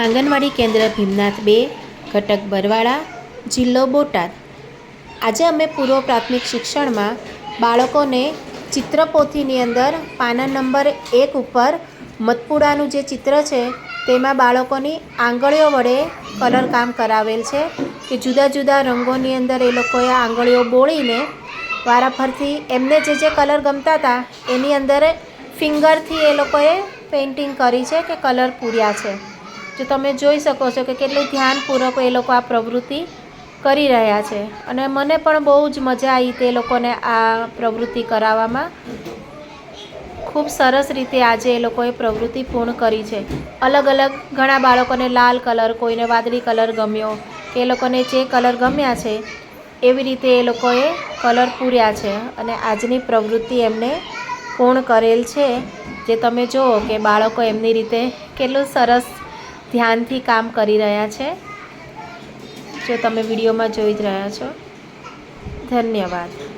આંગણવાડી કેન્દ્ર ભીમનાથ બે, ઘટક બરવાળા, જિલ્લો બોટાદ. આજે અમે પૂર્વ પ્રાથમિક શિક્ષણમાં બાળકોને ચિત્રપોથીની અંદર પાના નંબર એક ઉપર મતપુડાનું જે ચિત્ર છે, તેમાં બાળકોની આંગળીઓ વડે કલર કામ કરાવેલ છે કે જુદા જુદા રંગોની અંદર એ લોકોએ આંગળીઓ બોળીને વારાફરથી એમને જે જે કલર ગમતા હતા, એની અંદર ફિંગરથી એ લોકોએ પેઇન્ટિંગ કરી છે કે કલર પૂર્યા છે. જો તમે જોઈ શકો છો કે કેટલી ધ્યાનપૂર્વક એ લોકો આ પ્રવૃત્તિ કરી રહ્યા છે. અને મને પણ બહુ જ મજા આવી તે લોકોને આ પ્રવૃત્તિ કરાવવામાં. ખૂબ સરસ રીતે આજે એ લોકોએ પ્રવૃત્તિ પૂર્ણ કરી છે. અલગ અલગ ઘણા બાળકોને લાલ કલર, કોઈને વાદળી કલર ગમ્યો, કે એ લોકોને જે કલર ગમ્યા છે, એવી રીતે એ લોકોએ કલર પૂર્યા છે. અને આજની પ્રવૃત્તિ એમને પૂર્ણ કરેલ છે. જે તમે જુઓ કે બાળકો એમની રીતે કેટલું સરસ ધ્યાનથી કામ કરી રહ્યા છે. જો તમે વિડીયોમાં જોઈ જ રહ્યા છો. ધન્યવાદ.